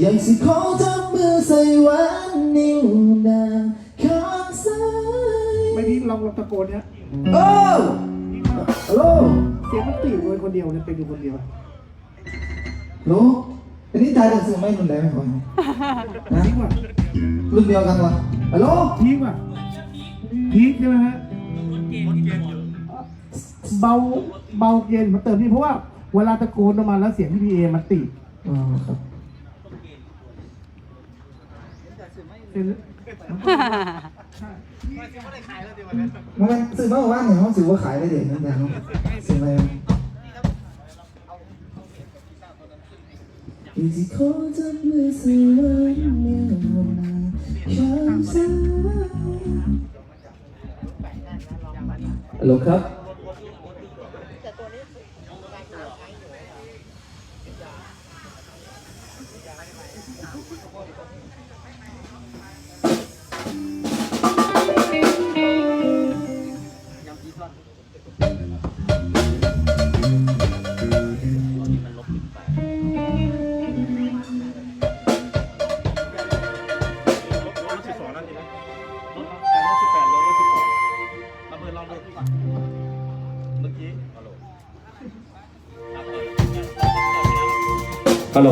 อยากสิขอจับมือใส่หวันนิ้วนางข้างซ้ายไม่ที่ลองลองตะโกนเนี้ยโอ้ฮัลโหลเสียงมันตีเลยคนเดียวเนี่ยเป็นอยู่คนเดียวฮัลโหลอันนี้ตายหนังสือไม่รุนแรงไหมก่อนนะพีกว่ะรุ่นเดียวกันวะฮัลโหลพีกว่ะพีกใช่ไหมฮะเบาเบาเย็นมาเติมนี่เพราะว่าเวลาตะโกนออกมาแล้วเสียงพี่พีเอมันติดอ๋อครับ เป็นมันซื้อมาว่าเนี่ยเขาซื้อว่าขายได้เด็ดนั่นแหละซื้อมาอีสิขอจับมือใส่หวันนิ้วนางข้างซ้ายฮัลโหลครับ ทีนะลบจากลบสิบแปดลบลบสิบสองระเบิดลองดูก่อนเมื่อกี้ฮัลโหลฮัลโหล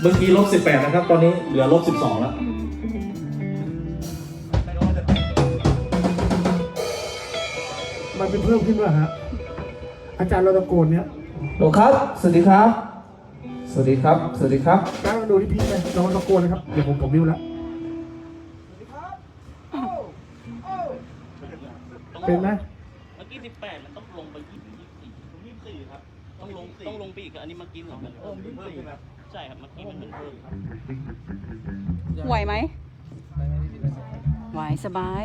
เมื่อกี้ลบสิบแปดนะครับ ตอนนี้เหลือลบสิบสองแล้วมันเป็นเพิ่มขึ้นว่ะฮะอาจารย์เราตะโกนเนี้ยโหลครับ สวัสดีครับ สวัสดีครับ สวัสดีครับการลองดูที่พีกไหมลองตะโกนเลยครับ เดี๋ยวผมผมมิวแล้ว เป็นไหมเมื่อกี้สิบแปดมันต้องลงไปยี่สิบยี่สิบสี่ยี่สิบสี่ครับ ต้องลงต้องลงไปอีกครับอันนี้เมื่อกี้เหมือนกันเพิ่มยี่สิบสี่ครับใช่ครับเมื่อกี้มันเหมือนเพิ่มไหวไหมไหวสบาย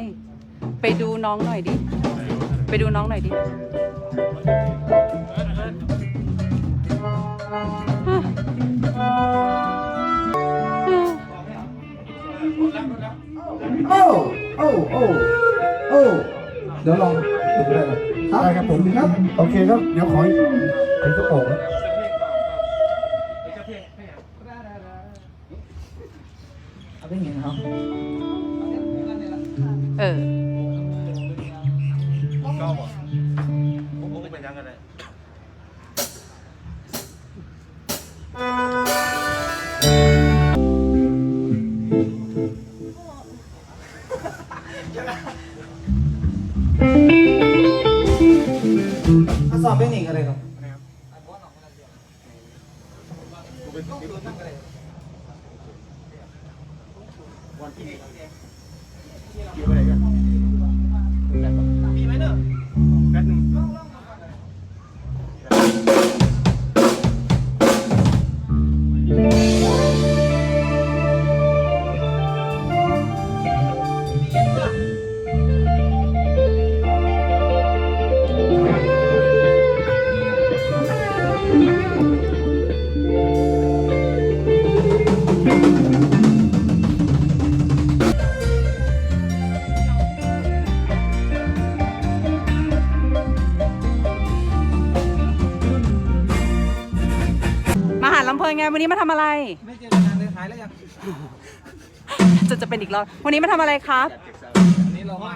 ไปดูน้องหน่อยดิ ไปดูน้องหน่อยดิฮะโอ้ โอ้ โอ้ โอ้ เดี๋ยวลองดูได้ไหมได้ครับผมครับ โอเคครับ เดี๋ยวขออีกขออีกสักโป่งนะเอาเป็นไงครับ มีไหมเนอะ อะไร ไม่เจอกันนานเลยหายแล้วยังจะจะเป็นอีกรอบวันนี้มาทำอะไรครับ วันนี้เรามา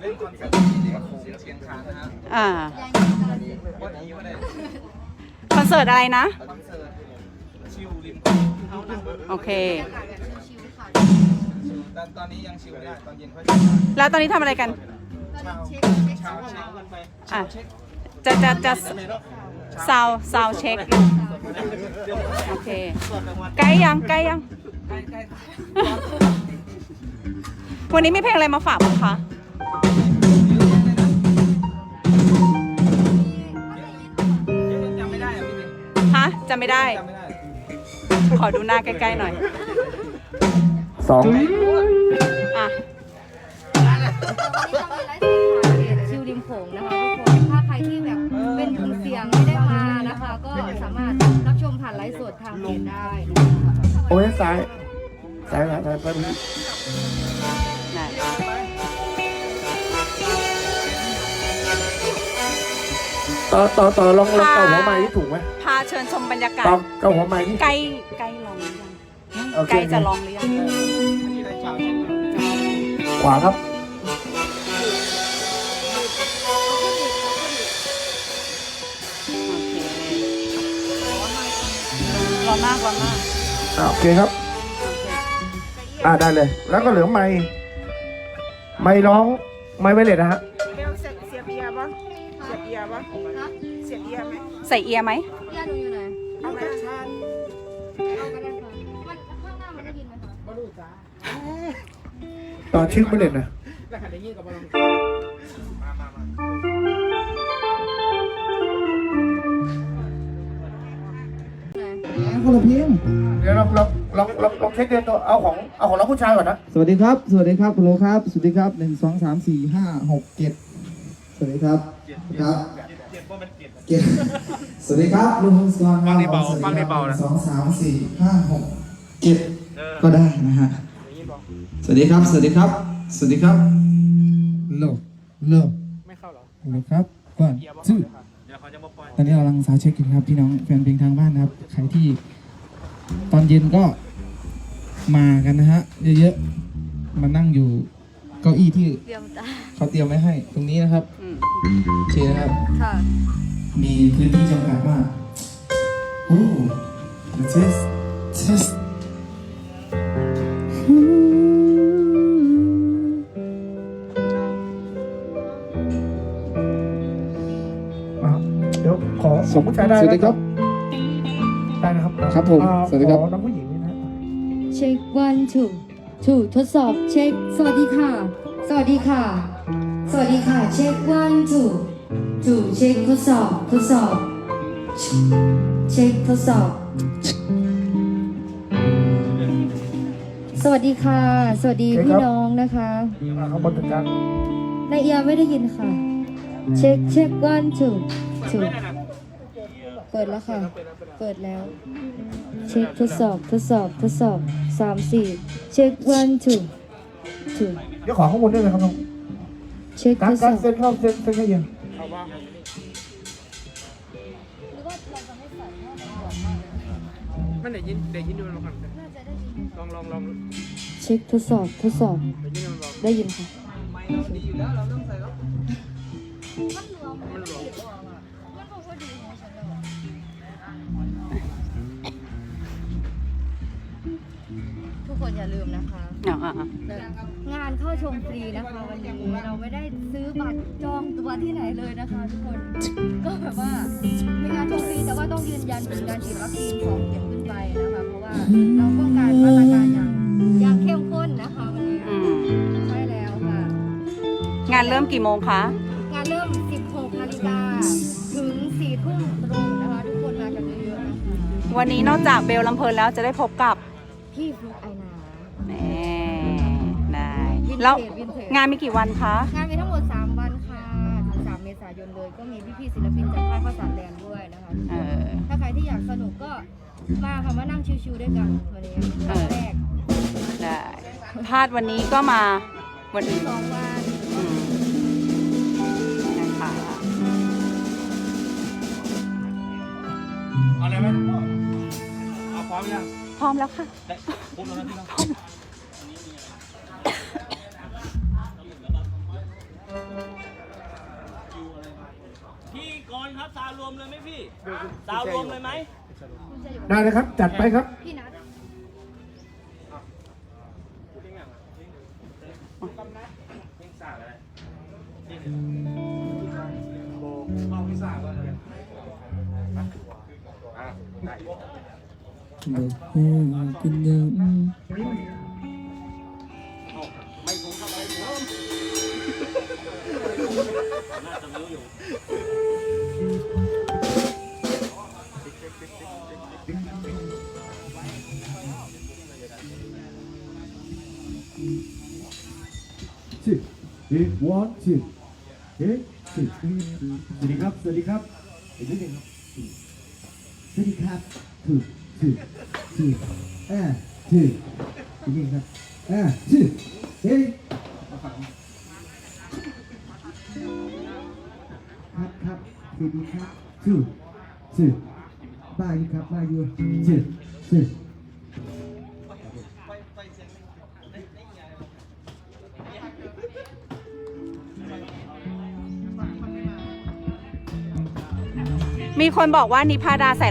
เล่นคอนเสิร์ตที่เชียงคานนะฮะอ่า วันนี้ไม่ได้คอนเสิร์ตอะไรนะ คอนเสิร์ตชิลริมโอเค ตอนตอนนี้ยังชิลไม่ได้ตอนเย็นค่อยแล้วตอนนี้ทำอะไรกัน เช้าเช้าเช้ากันไปอะ จะจะจะ ซาวซาวเช็คอยู่โอเคใกล้ยังใกล้ยัง วันนี้มีเพลงอะไรมาฝากบ้างคะจำไม่ได้อะพี่ฮะจำไม่ได้ จำไม่ได้ขอดูหน้าใกล้ๆหน่อยสองอะชิวริมโขงนะคะทุกคนถ้าใครที่แบบ ไลฟ์สดทางเพจได้โอ้ยซ้ายซ้ายซ้ายซ้ายไปไหนต่อต่อต่อลองลองเกาหัวไม้ที่ถูกไหมพาเชิญชมบรรยากาศเกาเกาหัวไม้ที่ใกล้ใกล้ลองหรือยังโอเคไกด์จะลองหรือยังขวาครับ มากร้อนมากอ่าโอเคครับ อ่าได้เลย แล้วก็เหลือไม้ไม้ร้องไม้ไวเลสนะฮะเบลเสียบเสียบเอียร์ปะเสียบเอียร์ปะฮะเสียบเอียร์ไหมใส่เอียร์ไหมญาติหนูอยู่ไหนเอาไหมเอาก็ได้ค่ะมันข้างหน้ามันได้ยินไหมคะ ต่อชื่อไวเลสนะไหน ลองลองลองลองเช็คเดียวตัวเอาของเอาของน้องผู้ชายก่อนนะสวัสดีครับ สวัสดีครับคุณโลครับ สวัสดีครับหนึ่งสองสามสี่ห้าหกเจ็ดสวัสดีครับครับเจ็ดสวัสดีครับลุงพงศกรครับฟังในเบาสวัสดีฟังในเบาครันะสองสามสี่ห้าหกเจ็ดก็ได้นะฮะสวัสดีครับ สวัสดีครับ สวัสดีครับโลโลไม่เข้าหรอโลครับก่อนชื่อเดี๋ยวเขาจะมาปล่อยตอนนี้เรากำลังสาวเช็คอยู่นะครับพี่น้องแฟนเพลงทางบ้านนะครับใครที่ตอนเย็นก็ มากันนะฮะ เยอะๆ มานั่งอยู่เก้าอี้ที่เตรียมตาเขาเตรียมไว้ให้ตรงนี้นะครับอืมโอเคนะครับ ค่ะมีพื้นที่จำกัดมากโอ้ test test อะเดี๋ยวขอของผู้ชายได้สวัสดีครับ ได้นะครับครับผมอ่าสวัสดีครับ ขอน้องผู้หญิงนี่นะ เช็ควันถูถูทดสอบเช็ค สวัสดีค่ะ สวัสดีค่ะ สวัสดีค่ะ เช็ควันถูถูเช็คทดสอบทดสอบ เช็คทดสอบ สวัสดีค่ะ สวัสดีพี่น้องนะคะเขาบนจัดการนายเอียไม่ได้ยินค่ะ เช็คเช็ควันถูถูเปิดแล้วค่ะ เปิดแล้ว เช็คทดสอบทดสอบทดสอบสามสี่เช็ควันถูกถูกเดี๋ยวขอข้อมูลด้วยนะครับน้องเช็คกาทรดสการอบเซ็นเข้าเซ็นเซ็นแค่เย็นมันได้ยินได้ยินดูมันก่อนลองลองลองเช็คทดสอบทดสอบได้ยินมันบอกได้ยินค่ะมัน คนอย่าลืมนะคะ อ่าอ่าอ่างานเข้าชมฟรีนะคะ วันนี้เราไม่ได้ซื้อบัตรจองตัวที่ไหนเลยนะคะทุกคน ก็แบบว่าเป็นงานชมฟรีแต่ว่าต้องยืนยันถึงการฉีดวัคซีนสองเข็มขึ้นไปนะคะ เพราะว่าเราต้องการมาตรการอย่างอย่างเข้มข้นนะคะวันนี้อืมใช่แล้วค่ะ งานเริ่มกี่โมงคะ งานเริ่ม 16 นาฬิกาถึง 4 ทุ่มตรงนะคะ ทุกคนมากันเยอะๆนะคะวันนี้นอกจากเบลลำเพลินแล้วจะได้พบกับ พี่ฟลุกไอนา แหมได้วินแล้วเทจวินเทจ งานมีกี่วันคะ งานมีทั้งหมด 3 วันค่ะถึง3เมษายนเลย ก็มีพี่ๆศิลปินจากค่ายข้าวสารแลนด์ด้วยนะคะทุกเอคนอถ้าใครที่อยากสนุกก็มาค่ะมานั่งชิวๆด้วยกันวันนี้เอวันอแรกได้พลาดวันนี้ก็มาวันอื่นสองวันอืมนะคะเอาเลยไหมเอาพร้อมยัง พร้อมแล้วค่ะได้ปุ๊บแล้วนะพี่น้องพี่ก่อนครับสาวรวมเลยไหมพี่สาวรวมเลยไหมได้เลยครับ จัดไปครับพี่นัทชื่อเฮ้วอ นชื่อเฮ้ชื่อสวัสดีครับ สวัสดีครับอีกนิดหนึงครับ สวัสดีครับชื่อ ถือถืออ่าถือจริงครับอ่าถือเฮ้ยครับครับสวัสดีครับชื่อชื่อบ้าอยู่ครับบ้าอยู่ชื่อชื่อมีคนบอกว่านิพาดาใส่